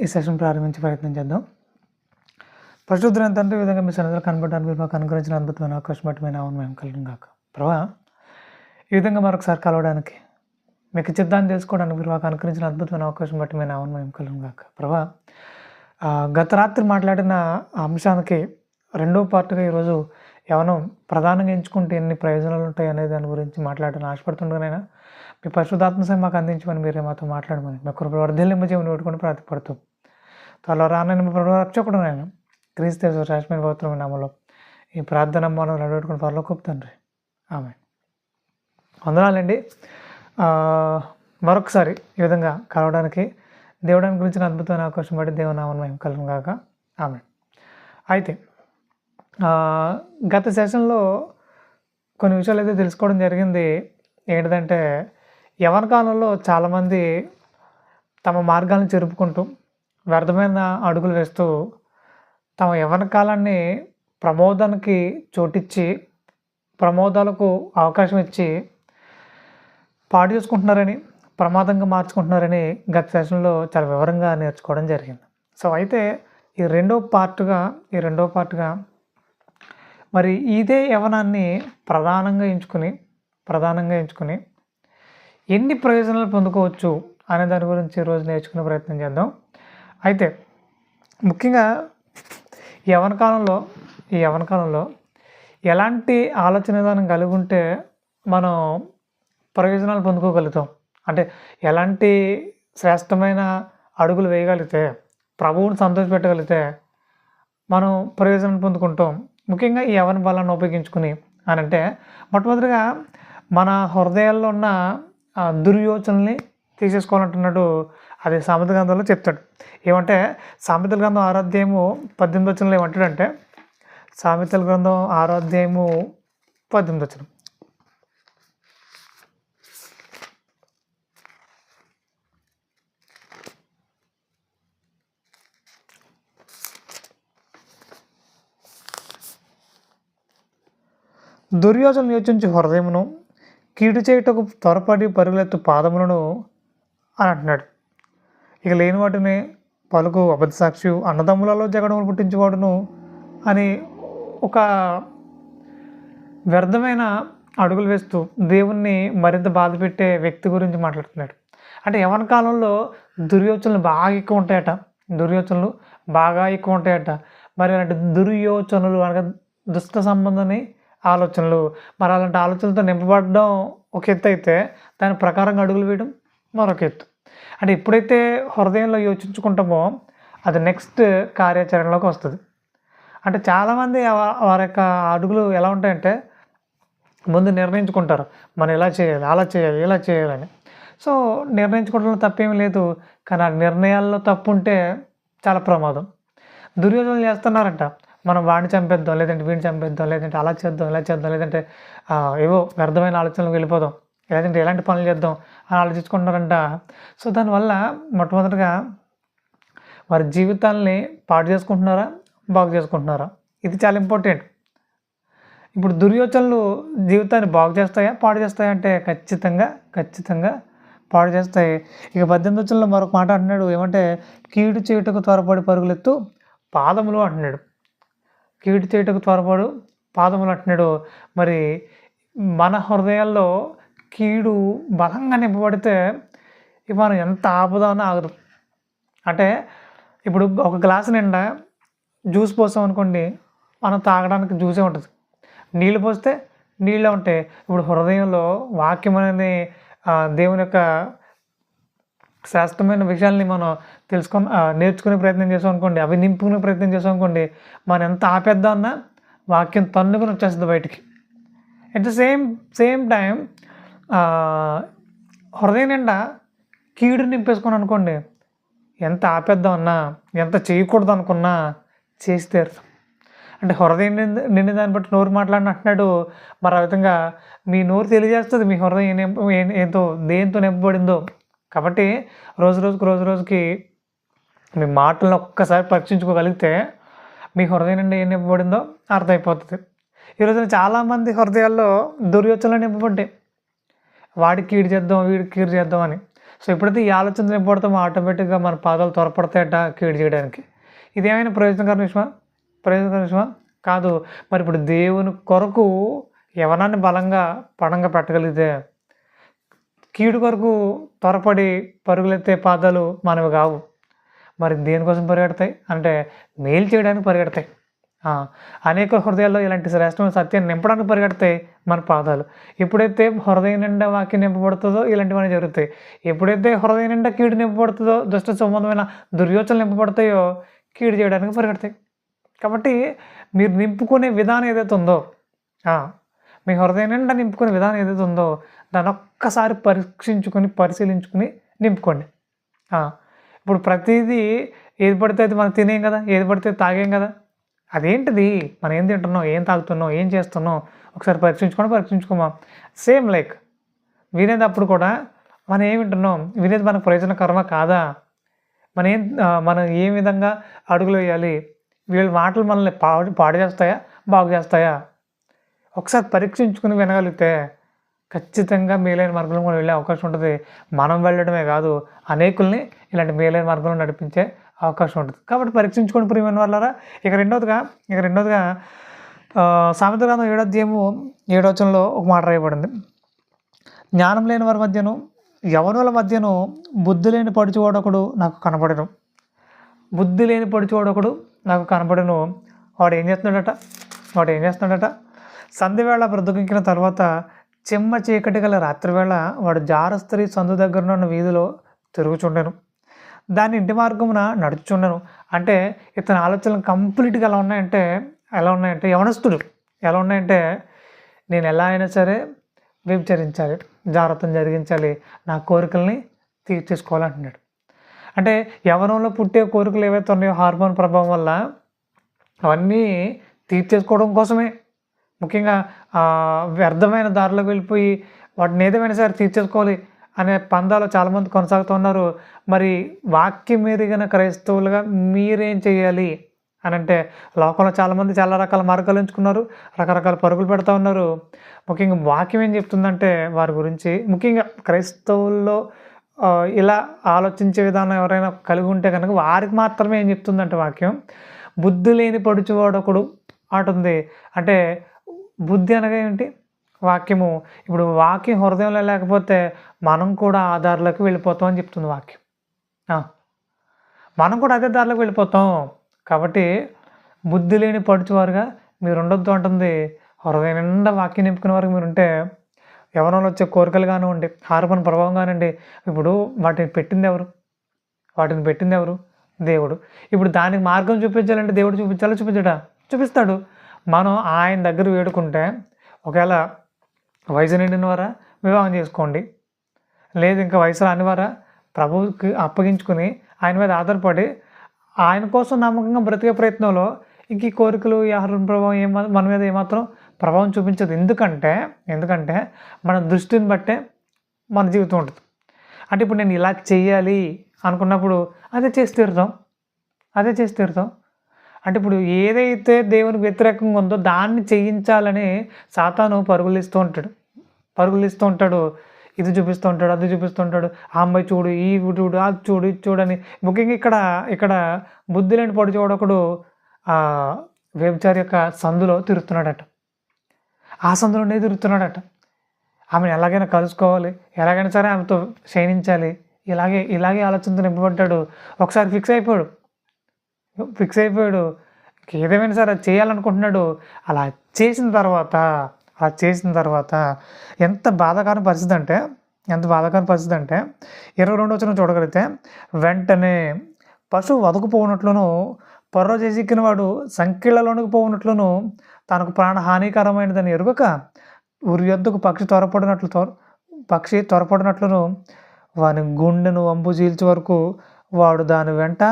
ఈ సెషన్ ప్రారంభించే ప్రయత్నం చేద్దాం. పరిశుద్ధులైన తండ్రి ఈ విధంగా మీ సన్నిధిలో కనబడడానికి మీరు మాకు అనుగ్రహించిన అద్భుతమైన అవకాశం బట్టి మేము నామం మేము కలిగిన కాక ప్రభా ఈ విధంగా మరొకసారి కలవడానికి మీకు చిత్తాన్ని తెలుసుకోవడానికి మీరు మాకు అనుకరించిన అద్భుతమైన అవకాశం బట్టి మేము నామం మేము కలిగిన కాక ప్రభా గత రాత్రి మాట్లాడిన అంశానికి రెండో పార్ట్గా ఈరోజు ఎవరో ప్రధానంగా ఎంచుకుంటే ఎన్ని ప్రయోజనాలు ఉంటాయి అనే దాని గురించి మాట్లాడాలని ఆశపడుతుండగానైనా మీ పరిశుద్ధాత్మ సహాయం మాకు అందించమని మీరే మాతో మాట్లాడమని మీ కృపలు వర్ధలింప పెట్టుకుని ప్రార్థపడుతూ త్వరలో రానని ప్రభు రక్షకుడు నేను క్రీస్తు రాజమైన పవిత్రమైన నామలో ఈ ప్రార్థన మనం నిలబెట్టుకుని త్వరలో కూపుతండ్రి ఆమె వందనాలండి. మరొకసారి ఈ విధంగా కలవడానికి దేవుడానికి గురించిన అద్భుతమైన అవకాశం బట్టి దేవునామని మేము కలుగు కాక ఆమె అయితే గత సెషన్లో కొన్ని విషయాలు అయితే తెలుసుకోవడం జరిగింది. ఏంటంటే యవన కాలంలో చాలామంది తమ మార్గాలను చెరుపుకుంటూ వ్యర్థమైన అడుగులు వేస్తూ తమ యవ్వన కాలాన్ని ప్రమోదానికి చోటిచ్చి ప్రమోదాలకు అవకాశం ఇచ్చి పాడు చేసుకుంటున్నారని ప్రమాదంగా మార్చుకుంటున్నారని గత సెషన్లో చాలా వివరంగా నేర్చుకోవడం జరిగింది. సో అయితే ఈ రెండో పార్ట్గా ఈ రెండో పార్ట్గా మరి ఇదే యవనాన్ని ప్రధానంగా ఎంచుకుని ప్రధానంగా ఎంచుకుని ఎన్ని ప్రయోజనాలు పొందుకోవచ్చు అనే దాని గురించి ఈరోజు నేర్చుకునే ప్రయత్నం చేద్దాం. అయితే ముఖ్యంగా యవన కాలంలో ఈ యవన కాలంలో ఎలాంటి ఆలోచన విధానం కలిగి ఉంటే మనం ప్రయోజనాలు పొందుకోగలుగుతాం? అంటే ఎలాంటి శ్రేష్టమైన అడుగులు వేయగలిగితే ప్రభువుని సంతోషపెట్టగలిగితే మనం ప్రయోజనం పొందుకుంటాం? ముఖ్యంగా ఈ యవన బలాన్ని ఉపయోగించుకుని అని అంటే మొట్టమొదటిగా మన హృదయాల్లో ఉన్న దుర్యోచనల్ని తీసేసుకోవాలంటున్నాడు అది సామెత గ్రంథంలో చెప్తాడు. ఏమంటే సామెతల గ్రంథం ఆరాధ్యము పద్దెనిమిది వచనంలో ఏమంటాడంటే సామెతల గ్రంథం ఆరాధ్యము పద్దెనిమిది వచనం. దుర్యోధన యోచించి హృదయమును కీడు చేయుటకు త్వరపడి పరుగులెత్తు పాదములను అని అంటున్నాడు. ఇక లేని వాటిని పలుకు అబద్ధ సాక్షి అన్నదమ్ములలో జగడములు పుట్టించేవాడును అని ఒక వ్యర్థమైన అడుగులు వేస్తూ దేవుణ్ణి మరింత బాధ పెట్టే వ్యక్తి గురించి మాట్లాడుతున్నాడు. అంటే యవన కాలంలో దుర్యోచనలు బాగా ఎక్కువ ఉంటాయట. దుర్యోచనలు బాగా ఎక్కువ ఉంటాయట. మరి అలాంటి దుర్యోచనలు అనగా దుష్ట సంబంధని ఆలోచనలు మరి అలాంటి ఆలోచనలతో నింపబడడం ఒక ఎత్తు అయితే దాని ప్రకారంగా అడుగులు వేయడం మరొక ఎత్తు. అంటే ఎప్పుడైతే హృదయంలో యోచించుకుంటామో అది నెక్స్ట్ కార్యాచరణలోకి వస్తుంది. అంటే చాలామంది వారి యొక్క అడుగులు ఎలా ఉంటాయంటే ముందు నిర్ణయించుకుంటారు. మనం ఇలా చేయాలి అలా చేయాలి ఇలా చేయాలని. సో నిర్ణయించుకోవడంలో తప్పేమీ లేదు. కానీ ఆ నిర్ణయాల్లో తప్పు ఉంటే చాలా ప్రమాదం. దుర్యోధనలు చేస్తున్నారంట. మనం వాడిని చంపేద్దాం లేదంటే వీడిని చంపేద్దాం లేదంటే అలా చేద్దాం ఇలా చేద్దాం లేదంటే ఏవో వ్యర్థమైన ఆలోచనలకు వెళ్ళిపోదాం. లేదంటే ఎలాంటి పనులు చేద్దాం అని ఆలోచించుకుంటున్నారంట. సో దానివల్ల మొట్టమొదటిగా వారి జీవితాల్ని పాడు చేసుకుంటున్నారా బాగు చేసుకుంటున్నారా? ఇది చాలా ఇంపార్టెంట్. ఇప్పుడు దుర్యోచనలు జీవితాన్ని బాగు చేస్తాయా పాడు చేస్తాయా అంటే ఖచ్చితంగా ఖచ్చితంగా పాడు చేస్తాయి. ఇక పద్దెనిమిది వచ్చంలో మరొక మాట అంటున్నాడు ఏమంటే కీడు చేయుటకు త్వరపడి పరుగులెత్తు పాదములు అంటున్నాడు. కీడు చేయుటకు త్వరపడు పాదములు అంటున్నాడు. మరి మన హృదయాల్లో కీడు బలంగా నింపబడితే మనం ఎంత ఆపుదామో ఆగదు. అంటే ఇప్పుడు ఒక గ్లాసు నిండా జ్యూస్ పోసాం అనుకోండి మనం తాగడానికి జ్యూసే ఉంటుంది. నీళ్ళు పోస్తే నీళ్ళే ఉంటాయి. ఇప్పుడు హృదయంలో వాక్యం అనేది దేవుని యొక్క శాస్త్రమైన విషయాల్ని మనం తెలుసుకొని నేర్చుకునే ప్రయత్నం చేసాం అనుకోండి అవి నింపుకునే ప్రయత్నం చేసాం అనుకోండి మనం ఎంత ఆపేద్దాం అన్నా వాక్యం తన్నుకుని వచ్చేస్తుంది బయటికి. At the same same time హృదయం నిండా కీడు నింపేసుకొని అనుకోండి ఎంత ఆపేద్దాం అన్నా ఎంత చేయకూడదు అనుకున్నా చేసి తీరుతాం. అంటే హృదయం నిండి నిండి దాన్ని బట్టి నోరు మాట్లాడిన అంటున్నాడు మరి ఆ విధంగా మీ నోరు తెలియజేస్తుంది మీ హృదయం ఏ ఏంతో దేంతో నింపబడిందో. కాబట్టి రోజు రోజుకి రోజు రోజుకి మీ మాటలను ఒక్కసారి పరీక్షించుకోగలిగితే మీ హృదయం నుండి ఏం నింపబడిందో అర్థమైపోతుంది. ఈరోజున చాలామంది హృదయాల్లో దుర్యోచనలు నింపబడ్డాయి. వాడికి కీడు చేద్దాం వీడికి కీడు చేద్దాం అని. సో ఎప్పుడైతే ఈ ఆలోచన నింపడతామో ఆటోమేటిక్గా మన పాదాలు త్వరపడతాయట కీడు చేయడానికి. ఇదేమైనా ప్రయోజనకర విషయమా ప్రయోజనకర విషయమా కాదు. మరి ఇప్పుడు దేవుని కొరకు యవనాన్ని బలంగా పడంగా పెట్టగలిగితే కీడు కొరకు త్వరపడి పరుగులెత్తే పాదాలు మనవి కావు. మరి దేనికోసం పరిగెడతాయి? అంటే మేలు చేయడానికి పరిగెడతాయి. అనేక హృదయాల్లో ఇలాంటి శ్రేష్టమైన సత్యాన్ని నింపడానికి పరిగెడతాయి మన పాదాలు. ఎప్పుడైతే హృదయం నిండా వాక్యం నింపబడుతుందో ఇలాంటివన్నీ జరుగుతాయి. ఎప్పుడైతే హృదయం నిండా కీడు నింపబడుతుందో దుష్ట సంబంధమైన దుర్యోచనలు నింపబడతాయో కీడు చేయడానికి పరిగెడతాయి. కాబట్టి మీరు నింపుకునే విధానం ఏదైతే ఉందో మీ హృదయం నిండా నింపుకునే విధానం ఏదైతే ఉందో దాన్ని ఒక్కసారి పరీక్షించుకొని పరిశీలించుకుని నింపుకోండి. ఇప్పుడు ప్రతిదీ ఏది పడితే అది మనం తినేం కదా ఏది పడితే తాగేం కదా అదేంటిది? మనం ఏం తింటున్నాం? ఏం తాగుతున్నాం? ఏం చేస్తున్నాం? ఒకసారి పరీక్షించుకోండి పరీక్షించుకోమా? సేమ్ లైక్ వినేటప్పుడు కూడా మనం ఏం వింటున్నాం? వినేది మనకు ప్రయోజనకరమా కాదా? మనం ఏం మనం ఏ విధంగా అడుగులు వేయాలి? వీళ్ళ మాటలు మనల్ని పాడు పాడు చేస్తాయా? బాగు చేస్తాయా? ఒకసారి పరీక్షించుకుని వినగలిగితే ఖచ్చితంగా మేలైన మార్గంలో కూడా వెళ్ళే అవకాశం ఉంటుంది. మనం వెళ్ళడమే కాదు అనేకుల్ని ఇలాంటి మేలైన మార్గంలో నడిపించే అవకాశం ఉంటుంది. కాబట్టి పరీక్షించుకోండి ప్రియమైన వాళ్ళారా ఇక రెండవదిగా ఇక రెండోదిగా ఆ, సామెత గ్రంథం ఒక మాట రాయబడింది. జ్ఞానం లేని వారి మధ్యను యవనుల మధ్యను బుద్ధి లేని పడుచువాడొకడు నాకు కనపడను. బుద్ధి లేని పడుచువాడొకడు నాకు కనపడను. వాడు ఏం చేస్తున్నాడట? వాడు ఏం చేస్తున్నాడట? సంధివేళ బ్రతుకించిన తర్వాత చెమ్మ చీకటి గల రాత్రివేళ వాడు జారస్త్రీ సందు దగ్గర ఉన్న వీధిలో తిరుగుచుండెను. దాని ఇంటి మార్గమున నడుచుచుండెను. అంటే ఇతని ఆలోచనలు కంప్లీట్గా ఎలా ఉన్నాయంటే ఎలా ఉన్నాయంటే యవనస్తుడు ఎలా ఉన్నాయంటే నేను ఎలా అయినా సరే వ్యభిచరించాలి జాగ్రత్తను జరిగించాలి నా కోరికల్ని తీర్చేసుకోవాలంటున్నాడు. అంటే యవనంలో పుట్టే కోరికలు ఏవైతే ఉన్నాయో హార్మోన్ ప్రభావం వల్ల అవన్నీ తీర్చేసుకోవడం కోసమే. ముఖ్యంగా వ్యర్థమైన దారిలోకి వెళ్ళిపోయి వాటిని ఏదేమైనా సరే తీర్చేసుకోవాలి. అనే పందాలు చాలామంది కొనసాగుతున్నారు. మరి వాక్యం మీరిగిన క్రైస్తవులుగా మీరేం చేయాలి? అని అంటే లోకంలో చాలామంది చాలా రకాల మార్గాలు ఎంచుకున్నారు. రకరకాల పరుగులు పెడతా ఉన్నారు. ముఖ్యంగా వాక్యం ఏం చెప్తుందంటే వారి గురించి ముఖ్యంగా క్రైస్తవుల్లో ఇలా ఆలోచించే విధానం ఎవరైనా కలిగి ఉంటే కనుక వారికి మాత్రమే ఏం చెప్తుందంటే వాక్యం బుద్ధి లేని పడుచువాడొకడు అంటుంది. అంటే బుద్ధి అనగా ఏంటి? వాక్యము. ఇప్పుడు వాక్యం హృదయంలో లేకపోతే మనం కూడా ఆ దారిలోకి వెళ్ళిపోతాం అని చెప్తుంది వాక్యం. మనం కూడా అదే దారిలోకి వెళ్ళిపోతాం. కాబట్టి బుద్ధి లేని పడుచువారుగా మీరు ఉండొద్దు అంటుంది. హృదయం నిండా వాక్యం నింపుకునే వరకు మీరు ఉంటే ఎవరైనా వచ్చే కోరికలు కానివ్వండి హార్మోన్ ప్రభావం కానివ్వండి ఇప్పుడు వాటిని పెట్టింది ఎవరు? వాటిని పెట్టింది ఎవరు? దేవుడు. ఇప్పుడు దానికి మార్గం చూపించాలంటే దేవుడు చూపించాలో? చూపించడా? చూపిస్తాడు. మనం ఆయన దగ్గర వేడుకుంటే ఒకవేళ వయసు నిండిన వారా? వివాహం చేసుకోండి. లేదు ఇంకా వయసు రాని వారా? ప్రభువుకి అప్పగించుకుని ఆయన మీద ఆధారపడి ఆయన కోసం నమ్మకంగా బ్రతికే ప్రయత్నంలో ఇంక ఈ కోరికలు ఈ ఆహారం ప్రభావం ఏ మన మీద ఏమాత్రం ప్రభావం చూపించదు. ఎందుకంటే ఎందుకంటే మన దృష్టిని బట్టే మన జీవితం ఉంటుంది. అంటే ఇప్పుడు నేను ఇలా చేయాలి అనుకున్నప్పుడు అదే చేసి తీరుతాం. అదే చేసి తీరుతాం. అంటే ఇప్పుడు ఏదైతే దేవునికి వ్యతిరేకంగా ఉందో దాన్ని చేయించాలని సాతాను పరుగులిస్తూ ఉంటాడు. పరుగులిస్తూ ఉంటాడు. ఇది చూపిస్తూ ఉంటాడు అది చూపిస్తూ ఉంటాడు. ఆ అమ్మాయి చూడు ఈ చూడు అది చూడు ఇది చూడని ముఖ్యంగా ఇక్కడ ఇక్కడ బుద్ధి లేని పొడి చూడొకడు వ్యభిచారి యొక్క సందులో తిరుగుతున్నాడట. ఆ సందులోనే తిరుగుతున్నాడట. ఆమెను ఎలాగైనా కలుసుకోవాలి ఎలాగైనా సరే ఆమెతో క్షయించాలి ఇలాగే ఇలాగే ఆలోచనతో నింపబడ్డాడు. ఒకసారి ఫిక్స్ అయిపోయాడు. ఫిక్స్ అయిపోయాడు. ఏదేమైనా సరే అది చేయాలనుకుంటున్నాడు. అలా చేసిన తర్వాత అలా చేసిన తర్వాత ఎంత బాధాకరమైన పరిస్థితి అంటే ఎంత బాధాకరమైన పరిస్థితి అంటే ఇరవై రెండు వచ్చిన చూడగలిగితే వెంటనే పశువు వదకపోనట్లును పొర్ర చేసిక్కిన వాడు సంఖ్యలలోనికి పోవునట్లును తనకు ప్రాణ హానికరమైనదని ఎరుగక ఉరి యొద్దకు పక్షి త్వరపడినట్లు త్వర పక్షి త్వరపడినట్లును వాని గుండెను వంపు చీల్చే వరకు వాడు దాని వెంట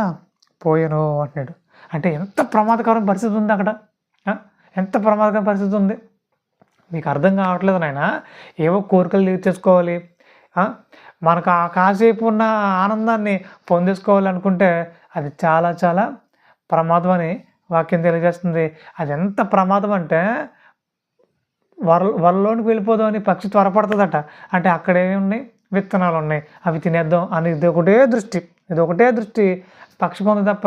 పోయాను అంటున్నాడు. అంటే ఎంత ప్రమాదకరమైన పరిస్థితి ఉంది అక్కడ? ఎంత ప్రమాదకరమైన పరిస్థితి ఉంది? మీకు అర్థం కావట్లేదు నాయన. ఏవో కోరికలు తీర్చేసుకోవాలి మనకు ఆ కాసేపు ఉన్న ఆనందాన్ని పొందేసుకోవాలి అనుకుంటే అది చాలా చాలా ప్రమాదం అని వాక్యం తెలియజేస్తుంది. అది ఎంత ప్రమాదం అంటే వర వరలోనికి వెళ్ళిపోదాం అని పక్షి త్వరపడుతుందట. అంటే అక్కడేమి ఉన్నాయి విత్తనాలు ఉన్నాయి అవి తినేద్దాం అని ఇది ఒకటే దృష్టి. ఇది ఒకటే దృష్టి. పక్షికి ఉంది తప్ప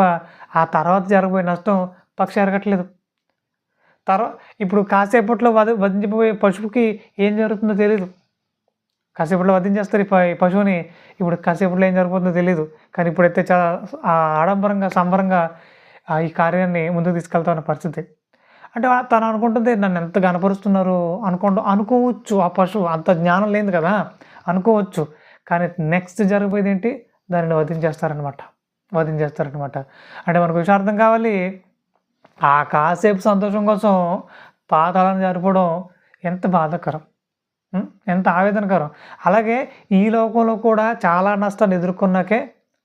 ఆ తర్వాత జరగబోయే నష్టం పక్షి ఎరగట్లేదు. తర్వాత ఇప్పుడు కాసేపట్లో వధ వధించబోయే పశువుకి ఏం జరుగుతుందో తెలియదు కాసేపట్లో వధించేస్తారు ఈ ఈ పశువుని. ఇప్పుడు కాసేపట్లో ఏం జరుగుతుందో తెలియదు కానీ ఇప్పుడైతే చాలా ఆడంబరంగా సంబరంగా ఆ ఈ కార్యాన్ని ముందుకు తీసుకెళ్తా పరిస్థితి. అంటే తను అనుకుంటుంది నన్ను ఎంత గనపరుస్తున్నారు అనుకోండు అనుకోవచ్చు ఆ పశువు. అంత జ్ఞానం లేదు కదా. అనుకోవచ్చు. కానీ నెక్స్ట్ జరగబోయేది ఏంటి దానిని వధించేస్తారనమాట వధించేస్తారనమాట అంటే మనకు విషయార్థం కావాలి ఆ కాసేపు సంతోషం కోసం పాతాళాన్ని జరిపోవడం ఎంత బాధాకరం. ఎంత ఆవేదనకరం. అలాగే ఈ లోకంలో కూడా చాలా నష్టాన్ని ఎదుర్కొన్నాకే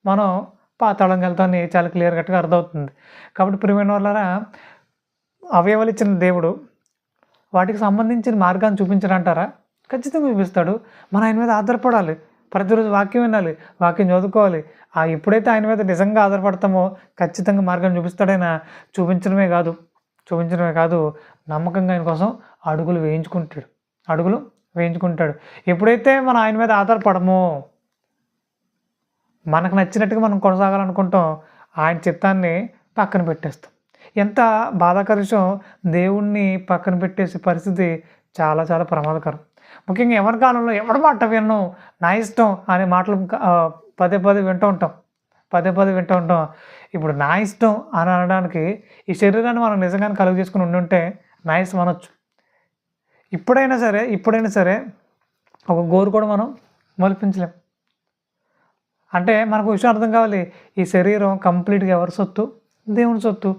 మనం పాతాళం వెళ్తామని చాలా క్లియర్ కట్గా అర్థమవుతుంది. కాబట్టి ప్రియమైన వాళ్ళరా అవయవాలు ఇచ్చిన దేవుడు వాటికి సంబంధించిన మార్గాన్ని చూపించడంటారా? ఖచ్చితంగా చూపిస్తాడు. మన ఆయన మీద ఆధారపడాలి. ప్రతిరోజు వాక్యం వినాలి వాక్యం చదువుకోవాలి. ఆ ఎప్పుడైతే ఆయన మీద నిజంగా ఆధారపడతామో ఖచ్చితంగా మార్గం చూపిస్తాడైనా చూపించడమే కాదు చూపించడమే కాదు నమ్మకంగా ఆయన కోసం అడుగులు వేయించుకుంటాడు. అడుగులు వేయించుకుంటాడు. ఎప్పుడైతే మనం ఆయన మీద ఆధారపడమో మనకు నచ్చినట్టుగా మనం కొనసాగాలనుకుంటాం ఆయన చిత్తాన్ని పక్కన పెట్టేస్తాం. ఎంత బాధాకర విషయం దేవుణ్ణి పక్కన పెట్టేసే పరిస్థితి చాలా చాలా ప్రమాదకరం. ముఖ్యంగా ఎవరి కాలంలో ఎవరి మాట విన్ను? నా ఇష్టం అనే మాటలు పదే పదే వింటూ ఉంటాం. పదే పదే వింటూ ఉంటాం. ఇప్పుడు నా ఇష్టం అని అనడానికి ఈ శరీరాన్ని మనం నిజంగానే కలుగు చేసుకుని ఉండి ఉంటే నా ఇష్టం అనొచ్చు. ఇప్పుడైనా సరే ఇప్పుడైనా సరే ఒక గోరు కూడా మనం మలిపించలేం. అంటే మనకు విషయం అర్థం కావాలి. ఈ శరీరం కంప్లీట్గా ఎవరి సొత్తు? దేవుని సొత్తు.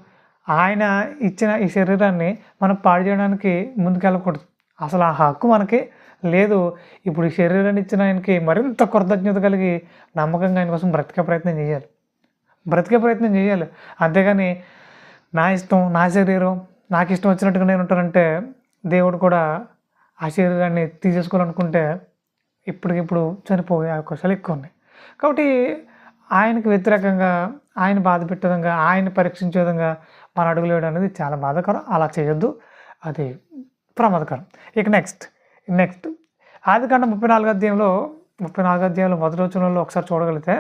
ఆయన ఇచ్చిన ఈ శరీరాన్ని మనం పాడు చేయడానికి ముందుకెళ్ళకూడదు. అసలు ఆ హక్కు మనకి లేదు ఇప్పుడు ఈ శరీరాన్ని ఇచ్చిన ఆయనకి మరింత కృతజ్ఞత కలిగి నమ్మకంగా ఆయన కోసం బ్రతికే ప్రయత్నం చేయాలి. బ్రతికే ప్రయత్నం చేయాలి. అంతేగాని నా ఇష్టం నా శరీరం నాకు ఇష్టం వచ్చినట్టుగా నేను ఉంటానంటే దేవుడు కూడా ఆ శరీరాన్ని తీసేసుకోవాలనుకుంటే ఇప్పటికిప్పుడు చనిపోయే అవకాశాలు ఎక్కువ ఉన్నాయి. కాబట్టి ఆయనకు వ్యతిరేకంగా ఆయన బాధ పెట్టే విధంగా ఆయన పరీక్షించే విధంగా మన అడుగులు వేయడం అనేది చాలా బాధాకరం. అలా చేయొద్దు. అది ప్రమాదకరం. ఇక నెక్స్ట్ నెక్స్ట్ ఆదికాండం ముప్పై నాలుగు అధ్యాయంలో ముప్పై నాలుగు అధ్యాయంలో మొదటి వచనంలో ఒకసారి చూడగలిగితే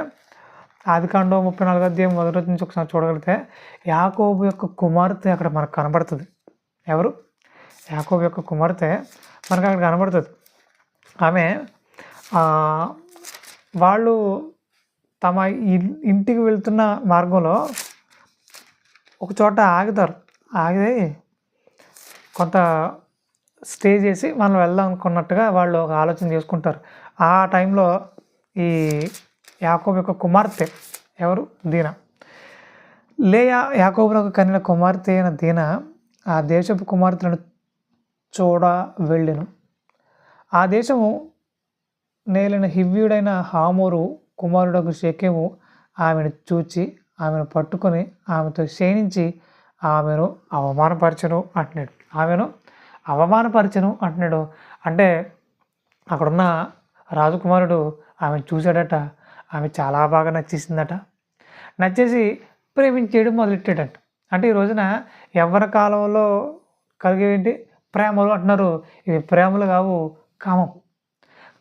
ఆదికాండం ముప్పై నాలుగు అధ్యాయం మొదటి రోజు నుంచి ఒకసారి చూడగలిగితే యాకోబు యొక్క కుమార్తె అక్కడ మనకు కనబడుతుంది. ఎవరు? యాకోబు యొక్క కుమార్తె మనకు అక్కడ కనబడుతుంది. ఆమె వాళ్ళు తమ ఇంటికి వెళ్తున్న మార్గంలో ఒక చోట ఆగుతారు. ఆగి కొంత స్టే చేసి మనం వెళ్దాం అనుకున్నట్టుగా వాళ్ళు ఒక ఆలోచన చేసుకుంటారు. ఆ టైంలో ఈ యాకోబు యొక్క కుమార్తె ఎవరు? దీన. లేయా యాకోబునకు కనిన కుమార్తె అయిన దీన ఆ దేశపు కుమార్తెను చూడ వెళ్ళెను. ఆ దేశము నేలిన హివ్యుడైన హామోరు కుమారుడకు షెకెము ఆమెను చూచి ఆమెను పట్టుకొని ఆమెతో క్షీణించి ఆమెను అవమానపరచను అంటున్నాడు. ఆమెను అవమానపరచను అంటున్నాడు. అంటే అక్కడున్న రాజకుమారుడు ఆమెను చూశాడట. ఆమె చాలా బాగా నచ్చేసిందట. నచ్చేసి ప్రేమించేయడం మొదలెట్టాడట. అంటే ఈ రోజున ఎవరి కాలంలో కలిగేవి ప్రేమలు అంటున్నారు. ఇవి ప్రేమలు కావు కామం.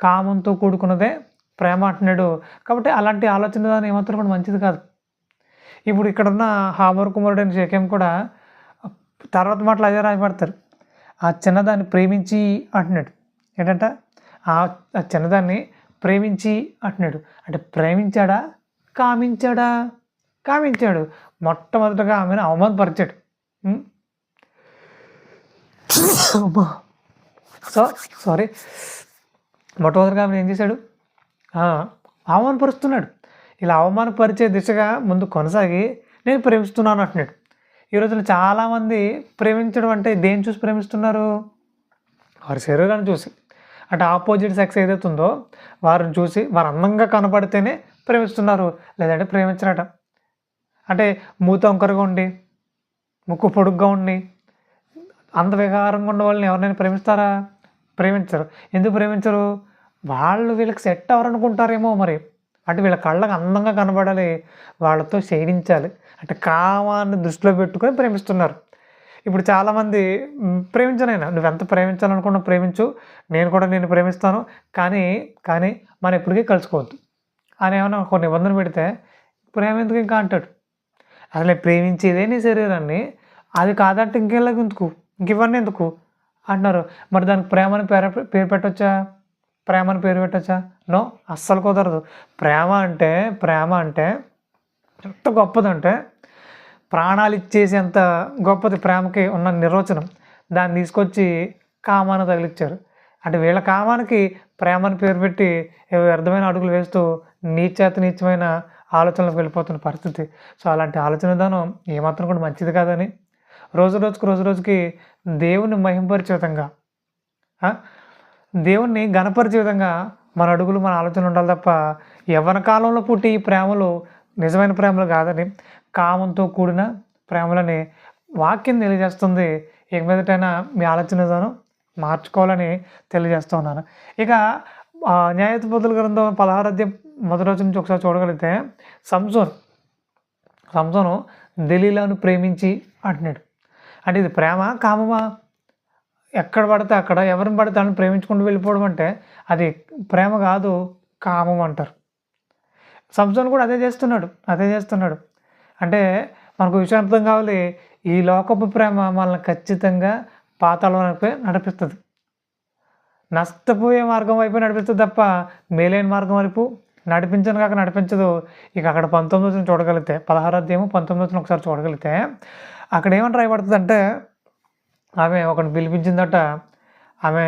కామంతో కూడుకున్నదే ప్రేమ అంటున్నాడు. కాబట్టి అలాంటి ఆలోచన దాని ఏమాత్రం కూడా మంచిది కాదు. ఇప్పుడు ఇక్కడున్న హామర్ కుమారుడు అని కూడా తర్వాత మాటలు అదే రాయబడతారు. ఆ చిన్నదాన్ని ప్రేమించి అంటున్నాడు. ఏంటంట ఆ ఆ చిన్నదాన్ని ప్రేమించి అంటున్నాడు. అంటే ప్రేమించాడా? కామించాడా? కామించాడు. మొట్టమొదటగా ఆమెను అవమానపరిచాడు. So sorry. మొట్టమొదటిగా ఆమెను ఏం చేశాడు? అవమానపరుస్తున్నాడు. ఇలా అవమానపరిచే దిశగా ముందు కొనసాగి నేను ప్రేమిస్తున్నాను అంటున్నాడు. ఈ రోజున చాలామంది ప్రేమించడం అంటే దేని చూసి ప్రేమిస్తున్నారు? వారి శరీరాన్ని చూసి. అంటే ఆపోజిట్ సెక్స్ ఏదైతే ఉందో వారిని చూసి వారు అందంగా కనపడితేనే ప్రేమిస్తున్నారు. లేదంటే ప్రేమించరట అంటే మూత వంకరగా ఉండి ముక్కు పొడుగ్గా ఉండి అంత వికారంగా ఉన్న వాళ్ళని ఎవరినైనా ప్రేమిస్తారా? ప్రేమించరు. ఎందుకు ప్రేమించరు? వాళ్ళు వీళ్ళకి సెట్ అవ్వరనుకుంటారేమో మరి. అంటే వీళ్ళ కళ్ళకు అందంగా కనబడాలి. వాళ్ళతో షేడించాలి అంటే కామాన్ని దృష్టిలో పెట్టుకొని ప్రేమిస్తున్నారు. ఇప్పుడు చాలామంది ప్రేమించనైనా నువ్వు ఎంత ప్రేమించాలనుకున్నా ప్రేమించు. నేను కూడా నేను ప్రేమిస్తాను. కానీ కానీ మనం ఎప్పటికీ కలుసుకోవద్దు. అని ఏమైనా కొన్ని నిబంధన పెడితే ప్రేమ ఎందుకు ఇంకా? అంటాడు. అసలు ప్రేమించేదే నీ శరీరాన్ని. అది కాదంటే ఇంకెళ్ళకి ఎందుకు? ఇంకివన్నీ ఎందుకు? అంటున్నారు. మరి దానికి ప్రేమని పేరు పేరు పెట్టొచ్చా? ప్రేమని పేరు పెట్టొచ్చా? నో అస్సలు కుదరదు. ప్రేమ అంటే ప్రేమ అంటే ఎంత గొప్పదంటే ప్రాణాలు ఇచ్చేసేంత గొప్పది ప్రేమకి ఉన్న నిర్వచనం. దాన్ని తీసుకొచ్చి కామాన తగిలిచ్చారు. అంటే వీళ్ళ కామానికి ప్రేమని పేరు పెట్టి వ్యర్థమైన అడుగులు వేస్తూ నీచేత నీచమైన ఆలోచనలకు వెళ్ళిపోతున్న పరిస్థితి. సో అలాంటి ఆలోచన విధానం ఏమాత్రం కూడా మంచిది కాదని రోజు రోజుకు రోజు రోజుకి దేవుని మహింపరిచే విధంగా దేవుణ్ణి గణపరిచే విధంగా మన అడుగులు మన ఆలోచనలు ఉండాలి తప్ప యవ్వన కాలంలో పుట్టి ఈ ప్రేమలు నిజమైన ప్రేమలు కాదని కామంతో కూడిన ప్రేమలని వాక్యం తెలియజేస్తుంది. ఇక మీదటైనా మీ ఆలోచన విధానం మార్చుకోవాలని తెలియజేస్తూ ఉన్నాను. ఇక ఆ, గ్రంథం పదహారు అధ్యాయం మొదటి రోజు నుంచి ఒకసారి చూడగలిగితే సంసోన్ సంసోను దలీలాను ప్రేమించి అంటున్నాడు. అంటే ఇది ప్రేమ కామమా? ఎక్కడ పడితే అక్కడ ఎవరిని పడితే వాళ్ళని ప్రేమించుకుంటూ వెళ్ళిపోవడం అంటే అది ప్రేమ కాదు కామం అంటారు. సంసోన్ కూడా అదే చేస్తున్నాడు అదే చేస్తున్నాడు. అంటే మనకు విషయం అర్థం కావాలి ఈ లోకపు ప్రేమ మనల్ని ఖచ్చితంగా పాతాళంపై నడిపిస్తుంది. నష్టపోయే మార్గం వైపు నడిపిస్తుంది తప్ప మేలైన మార్గం వైపు నడిపించను కాక నడిపించదు. ఇక అక్కడ పంతొమ్మిది వచ్చిన చూడగలిగితే పదహారు అధ్యాయము పంతొమ్మిది వచ్చిన ఒకసారి చూడగలిగితే అక్కడ ఏమని రాయబడుతుంది అంటే ఆమె ఒకరిని పిలిపించిందట ఆమె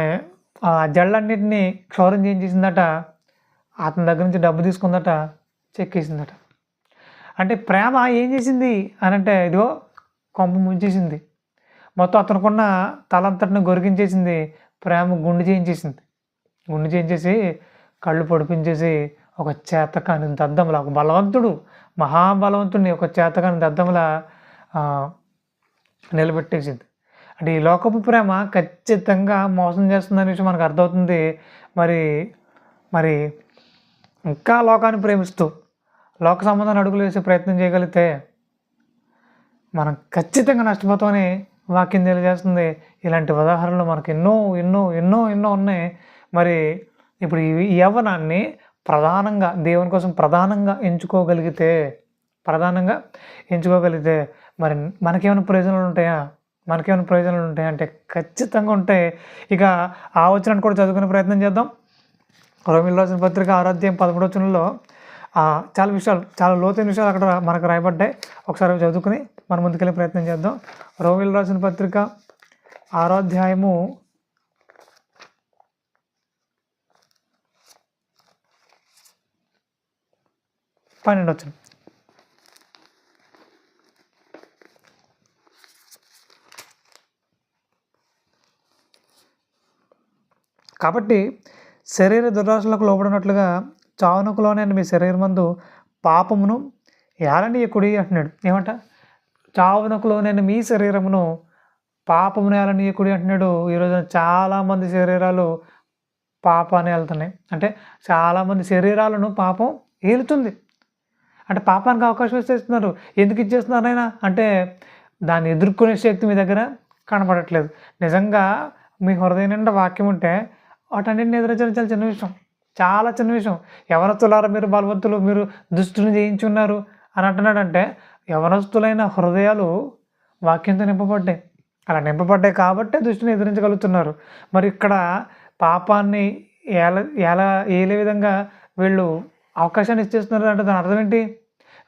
ఆ జళ్ళన్నింటినీ క్షౌరం చేయించేసిందట అతని దగ్గర నుంచి డబ్బు తీసుకుందట చెక్కేసిందట. అంటే ప్రేమ ఏం చేసింది? అని అంటే ఇదిగో కొంప ముంచేసింది. మొత్తం అతనుకున్న తలంతటిని గొరిగించేసింది. ప్రేమ గుండు చేయించేసింది. గుండు చేయించేసి కళ్ళు పొడిపించేసి ఒక చేతకాని దద్దములా. ఒక బలవంతుడు మహాబలవంతుడిని ఒక చేతకాని దద్దములా నిలబెట్టేసింది. అంటే ఈ లోకపు ప్రేమ ఖచ్చితంగా మోసం చేస్తుందనే విషయం మనకు అర్థమవుతుంది. మరి మరి ఇంకా లోకాన్ని ప్రేమిస్తూ లోక సంబంధాన్ని అడుగులు వేసే ప్రయత్నం చేయగలిగితే మనం ఖచ్చితంగా నష్టపోతామని వాక్యం తెలియజేస్తుంది. ఇలాంటి ఉదాహరణలు మనకు ఎన్నో ఎన్నో ఎన్నో ఎన్నో ఉన్నాయి. మరి ఇప్పుడు ఈ యవ్వనాన్ని ప్రధానంగా దేవుని కోసం ప్రధానంగా ఎంచుకోగలిగితే ప్రధానంగా ఎంచుకోగలిగితే మరి మనకేమైనా ప్రయోజనాలు ఉంటాయా? మనకేమైనా ప్రయోజనాలు ఉంటాయా? అంటే ఖచ్చితంగా ఉంటాయి ఇక ఆ వచ్చినట్టు కూడా చదువుకునే ప్రయత్నం చేద్దాం. రోమిల్ రాసిన పత్రిక ఆరాధ్యం పదమూడవచనంలో చాలా విషయాలు చాలా లోతైన విషయాలు అక్కడ మనకు రాయబడ్డాయి. ఒకసారి చదువుకుని మనం ముందుకెళ్ళే ప్రయత్నం చేద్దాం. రోమిల్ రాసిన పత్రిక ఆరాధ్యాయము పన్నెండు వచ్చిన కాబట్టి శరీర దురాశలకు లోబడినట్లుగా చావునకులోనే మీ శరీరమందు పాపమును ఏలనీయకుడి అంటున్నాడు. ఏమంట? చావునకులోనే మీ శరీరమును పాపమును ఏలనీయకుడి అంటున్నాడు. ఈరోజు చాలామంది శరీరాలు పాపాన్ని వెళ్తున్నాయి అంటే చాలామంది శరీరాలను పాపం ఏలుతుంది. అంటే పాపానికి అవకాశం ఇచ్చేస్తున్నారు ఎందుకు ఇచ్చేస్తున్నారు అయినా అంటే దాన్ని ఎదుర్కొనే శక్తి మీ దగ్గర కనపడట్లేదు. నిజంగా మీ హృదయం నిండా వాక్యం ఉంటే వాటన్నింటిని ఎదురించడం చాలా చిన్న విషయం. చాలా చిన్న విషయం. యవనస్తులారా మీరు బలవంతులు మీరు దుష్టుని జయించున్నారు అని అంటున్నాడంటే యవనస్తులైన హృదయాలు వాక్యంతో నింపబడ్డాయి. అలా నింపబడ్డాయి కాబట్టే దుష్టిని ఎదిరించగలుగుతున్నారు. మరి ఇక్కడ పాపాన్ని ఎలా ఎలా ఏలే విధంగా వీళ్ళు అవకాశాన్ని ఇచ్చేస్తున్నారు అంటే దాని అర్థం ఏంటి?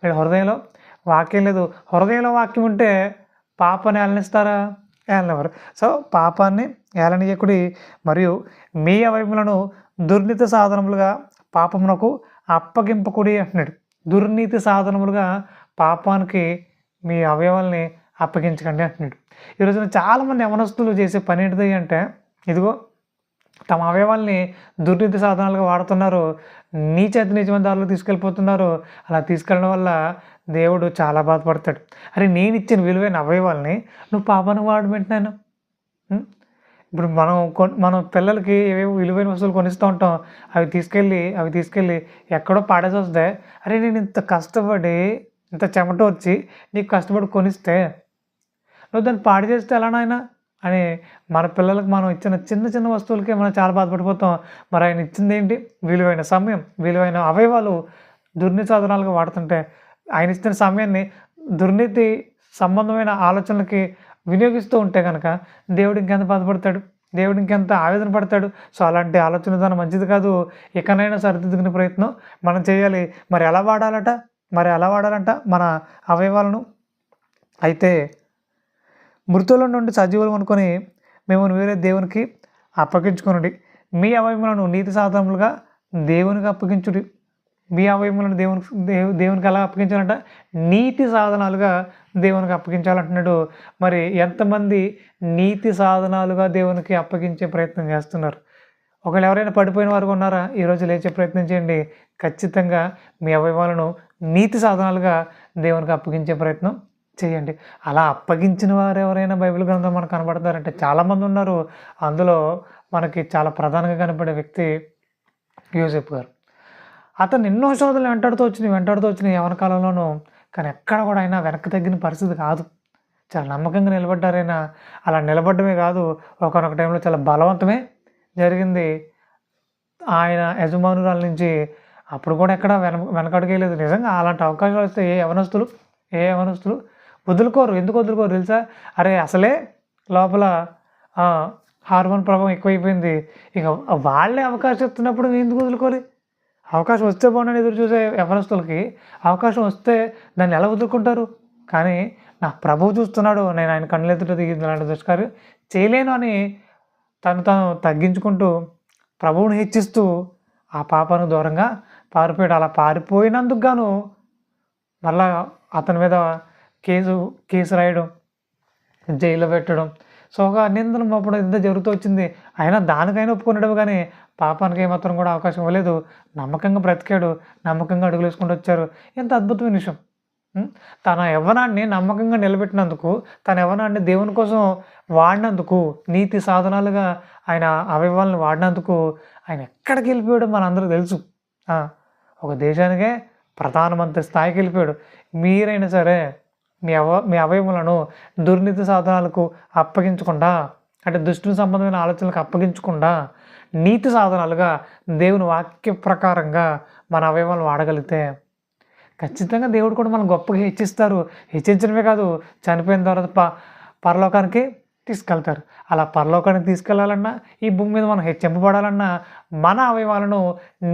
వీళ్ళ హృదయంలో వాక్యం లేదు. హృదయంలో వాక్యం ఉంటే పాపాన్ని ఏలనిస్తారా? ఏలనివ్వరు సో పాపాన్ని ఏలనీయకుడి మరియు మీ అవయములను దుర్నీతి సాధనములుగా పాపమునకు అప్పగింపకుడి అంటున్నాడు. దుర్నీతి సాధనములుగా పాపానికి మీ అవయవాల్ని అప్పగించకండి అంటున్నాడు. ఈ రోజున చాలామంది యవనస్తులు చేసే పని ఏంటిది అంటే ఇదిగో తమ అవయవాల్ని దుర్నీతి సాధనాలుగా వాడుతున్నారు నీచేత నిజమైన దారిలో తీసుకెళ్ళిపోతున్నారు అలా తీసుకెళ్ళడం వల్ల దేవుడు చాలా బాధపడతాడు. అరే నేను ఇచ్చిన విలువైన అవయవాల్ని నువ్వు పాపను వాడడం ఏంటి ఇప్పుడు మనం మనం పిల్లలకి ఏవేవో విలువైన వస్తువులు కొనిస్తూ ఉంటాం. అవి తీసుకెళ్ళి అవి తీసుకెళ్ళి ఎక్కడో పాడేసి వస్తే అరే నేను ఇంత కష్టపడి ఇంత చెమట వచ్చి నీకు కష్టపడి కొనిస్తే నువ్వు దాన్ని పాడు చేస్తే ఎలానైనా అని మన పిల్లలకు మనం ఇచ్చిన చిన్న చిన్న వస్తువులకే మనం చాలా బాధపడిపోతాం. మరి ఆయన ఇచ్చింది ఏంటి? విలువైన సమయం విలువైన అవయవాలు దుర్నిసాధనాలుగా వాడుతుంటే ఆయన ఇచ్చిన సమయాన్ని దుర్నీతి సంబంధమైన ఆలోచనలకి వినియోగిస్తూ ఉంటే కనుక దేవుడు ఇంకెంత బాధపడతాడు? దేవుడు ఇంకెంత ఆవేదన పడతాడు? సో అలాంటి ఆలోచన విధానం మంచిది కాదు. ఇకనైనా సరిదిద్దుకునే ప్రయత్నం మనం చేయాలి. మరి ఎలా వాడాలట? మరి ఎలా వాడాలంట? మన అవయవాలను? అయితే మృతుల నుండి సజీవులు అనుకొని మేము వేరే దేవునికి అప్పగించుకునండి. మీ అవయములను నీతి సాధనములుగా దేవునికి అప్పగించుడి. మీ అవయములను దేవునికి దేవు దేవునికి ఎలా అప్పగించాలంట? నీతి సాధనాలుగా దేవునికి అప్పగించాలంటున్నాడు. మరి ఎంతమంది నీతి సాధనాలుగా దేవునికి అప్పగించే ప్రయత్నం చేస్తున్నారు? ఒకవేళ ఎవరైనా పడిపోయిన వారు ఉన్నారా? ఈరోజు లేచే ప్రయత్నం చేయండి. ఖచ్చితంగా మీ అవయవాలను నీతి సాధనాలుగా దేవునికి అప్పగించే ప్రయత్నం చేయండి. అలా అప్పగించిన వారు ఎవరైనా బైబిల్ గ్రంథం మనకు కనబడతారంటే చాలామంది ఉన్నారు. అందులో మనకి చాలా ప్రధానంగా కనపడే వ్యక్తి యూసెఫ్ గారు. అతను ఎన్నో శోధనలు వెంటాడుతూ వచ్చినాయి వెంటాడుతూ వచ్చినాయి ఎవరి కాలంలోనూ. కానీ ఎక్కడ కూడా అయినా వెనక్కి తగ్గిన పరిస్థితి కాదు. చాలా నమ్మకంగా నిలబడ్డారైనా. అలా నిలబడమే కాదు ఒకనొక టైంలో చాలా బలవంతమే జరిగింది. ఆయన యజమానురాల నుంచి అప్పుడు కూడా ఎక్కడ వెన వెనకడుగేయలేదు. నిజంగా అలాంటి అవకాశాలు వస్తే ఏ యవనస్తులు ఏ యవనస్తులు వదులుకోరు. ఎందుకు వదులుకోరు తెలుసా? అరే అసలే లోపల హార్మోన్ ప్రభావం ఎక్కువైపోయింది. ఇక వాళ్ళే అవకాశం ఇస్తున్నప్పుడు నేను ఎందుకు వదులుకోవాలి అవకాశం వస్తే బాగుండని ఎదురు చూసే యవనస్తులకి అవకాశం వస్తే దాన్ని ఎలా వదులుకుంటారు? కానీ నా ప్రభువు చూస్తున్నాడు నేను ఆయన కళ్ళెత్తుట దిగి ఇలాంటి దుష్కారు చేయలేను అని తను తను తగ్గించుకుంటూ ప్రభువుని హెచ్చిస్తూ ఆ పాపను దూరంగా పారిపోయాడు. అలా పారిపోయినందుకు గాను మళ్ళా అతని మీద కేసు కేసు రాయడం జైల్లో పెట్టడం సోగా నిందలు నిందన మోపడం ఇంత జరుగుతూ వచ్చింది. అయినా దానికైనా ఒప్పుకున్నాడు కానీ పాపానికి ఏమాత్రం కూడా అవకాశం ఇవ్వలేదు. నమ్మకంగా బ్రతికాడు. నమ్మకంగా అడుగులు వేసుకుంటూ వచ్చారు. ఎంత అద్భుతమైన విషయం. తన యవ్వనాన్ని నమ్మకంగా నిలబెట్టినందుకు తన యవ్వనాన్ని దేవుని కోసం వాడినందుకు నీతి సాధనాలుగా ఆయన అవయవాలను వాడినందుకు ఆయన ఎక్కడికి వెళ్ళిపోయాడో మనందరూ తెలుసు. ఒక దేశానికే ప్రధానమంత్రి స్థాయికి వెళ్ళిపోయాడు. మీరైనా సరే మీ అవ మీ అవయములను దుర్నీతి సాధనాలకు అప్పగించకుండా అంటే దుష్టుని సంబంధమైన ఆలోచనలకు అప్పగించకుండా నీతి సాధనాలుగా దేవుని వాక్య ప్రకారంగా మన అవయవాలను వాడగలిగితే ఖచ్చితంగా దేవుడు కూడా మనం గొప్పగా హెచ్చిస్తారు. హెచ్చించడమే కాదు చనిపోయిన తర్వాత ప పరలోకానికి తీసుకెళ్తారు. అలా పరలోకానికి తీసుకెళ్ళాలన్నా ఈ భూమి మీద మనం హెచ్చింపబడాలన్నా మన అవయవాలను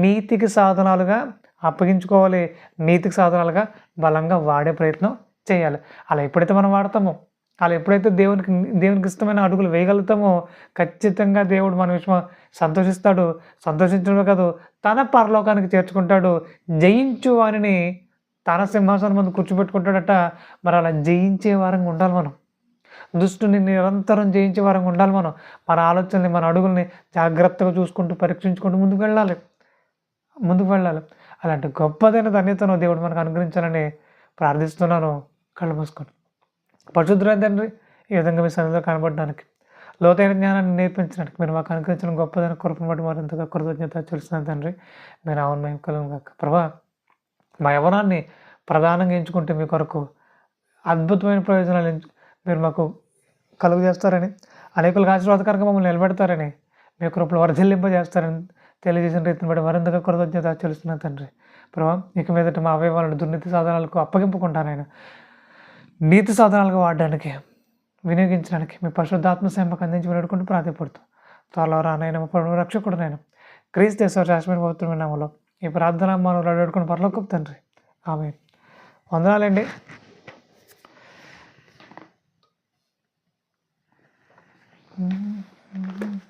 నీతికి సాధనాలుగా అప్పగించుకోవాలి. నీతికి సాధనాలుగా బలంగా వాడే ప్రయత్నం చేయాలి. అలా ఎప్పుడైతే మనం వాడతామో అలా ఎప్పుడైతే దేవునికి దేవునికి ఇష్టమైన అడుగులు వేయగలుగుతామో ఖచ్చితంగా దేవుడు మన విషయం సంతోషిస్తాడు. సంతోషించడమే కాదు తన పరలోకానికి చేర్చుకుంటాడు. జయించు వారిని తన సింహాసనం ముందు కూర్చోబెట్టుకుంటాడట. మరి అలా జయించే వారంగా ఉండాలి మనం. దుష్టుని నిరంతరం జయించే వారంగా ఉండాలి మనం. మన ఆలోచనని మన అడుగుల్ని జాగ్రత్తగా చూసుకుంటూ పరీక్షించుకుంటూ ముందుకు వెళ్ళాలి. ముందుకు వెళ్ళాలి. అలాంటి గొప్పదైన ధన్యతను దేవుడు మనకు అనుగ్రహించాలని ప్రార్థిస్తున్నాను. కళ్ళు మూసుకొని పరిశుద్ధులైన తండ్రి ఈ విధంగా మీ సన్నిధిలో కనబడడానికి లోతైన జ్ఞానాన్ని నేర్పించడానికి మీరు మాకు అనుగ్రహించిన గొప్పదైన కృపను బట్టి మరింత కృతజ్ఞత చూసిన తండ్రి. మీరు అవును మేము కలను కాక ప్రభా మా యవనాన్ని ప్రధానంగా ఎంచుకుంటే మీ కొరకు అద్భుతమైన ప్రయోజనాలు మీరు మాకు కలుగు చేస్తారని అనేకులకు ఆశీర్వాదకరంగా మమ్మల్ని నిలబెడతారని మీ కృపలు వర్ధిల్లింపజేస్తారని తెలియజేసిన రీతిని బట్టి మరింతగా కృతజ్ఞత తెలుస్తున్నాను తండ్రి. ప్రభా ఇక మీదట మా అవయవాలను దుర్నీతి సాధనాలకు అప్పగింపుకుంటానైనా నీతి సాధనాలుగా వాడడానికి వినియోగించడానికి మీ పరిశుద్ధాత్మ సేవకు అందించి వేడుకుంటూ ప్రాధాన్యపడుతూ త్వరలో రానైన పరుడు రక్షకుడు నేను క్రీస్తేశ్వర శాశ్వత పవిత్రం నామలో ఈ ప్రార్థన మనం వేడుకుని పరలోకి తండ్రి ఆమె వందనాలండి Mm-hmm.